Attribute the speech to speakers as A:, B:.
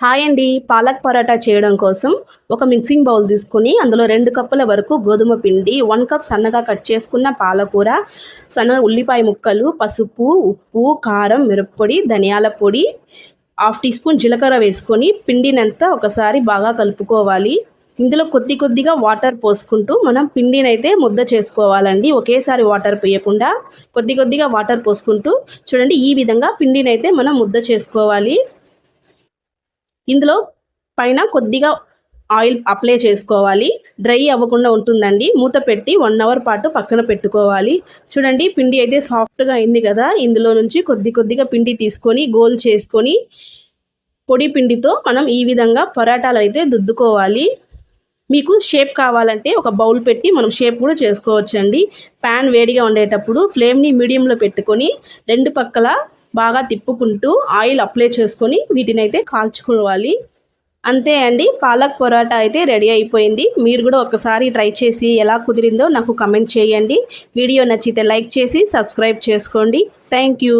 A: Hi అండి. పాలక్ పరోటా చేయడం కోసం ఒక మిక్సింగ్ బౌల్ తీసుకొని అందులో రెండు కప్పుల వరకు గోధుమ పిండి వన్ కప్ సన్నగా కట్ చేసుకున్న పాలకూర సన్నగా ఉల్లిపాయ ముక్కలు పసుపు ఉప్పు కారం మిరప్పొడి ధనియాల పొడి హాఫ్ టీ స్పూన్ జీలకర్ర వేసుకొని పిండినంతా ఒకసారి బాగా కలుపుకోవాలి. ఇందులో కొద్ది కొద్దిగా వాటర్ పోసుకుంటూ మనం పిండినైతే ముద్ద చేసుకోవాలండి. ఒకేసారి వాటర్ పోయకుండా కొద్ది కొద్దిగా వాటర్ పోసుకుంటూ చూడండి ఈ విధంగా పిండినైతే మనం ముద్ద చేసుకోవాలి. ఇందులో పైన కొద్దిగా ఆయిల్ అప్లై చేసుకోవాలి. డ్రై అవ్వకుండా ఉంటుందండి. మూత పెట్టి వన్ అవర్ పాటు పక్కన పెట్టుకోవాలి. చూడండి పిండి అయితే సాఫ్ట్గా అయింది కదా. ఇందులో నుంచి కొద్ది కొద్దిగా పిండి తీసుకొని గోల్ చేసుకొని పొడి పిండితో మనం ఈ విధంగా పరాటాలు అయితే దుద్దుకోవాలి. మీకు షేప్ కావాలంటే ఒక బౌల్ పెట్టి మనం షేప్ కూడా చేసుకోవచ్చండి. ప్యాన్ వేడిగా ఉండేటప్పుడు ఫ్లేమ్ని మీడియంలో పెట్టుకొని రెండు పక్కల బాగా తిప్పుకుంటూ ఆయిల్ అప్లై చేసుకొని వీటిని అయితే కాల్చుకోవాలి. అంతే అండి పాలక్ పొరాటా అయితే రెడీ అయిపోయింది. మీరు కూడా ఒకసారి ట్రై చేసి ఎలా కుదిరిందో నాకు కమెంట్ చేయండి. వీడియో నచ్చితే లైక్ చేసి సబ్స్క్రైబ్ చేసుకోండి. Thank you.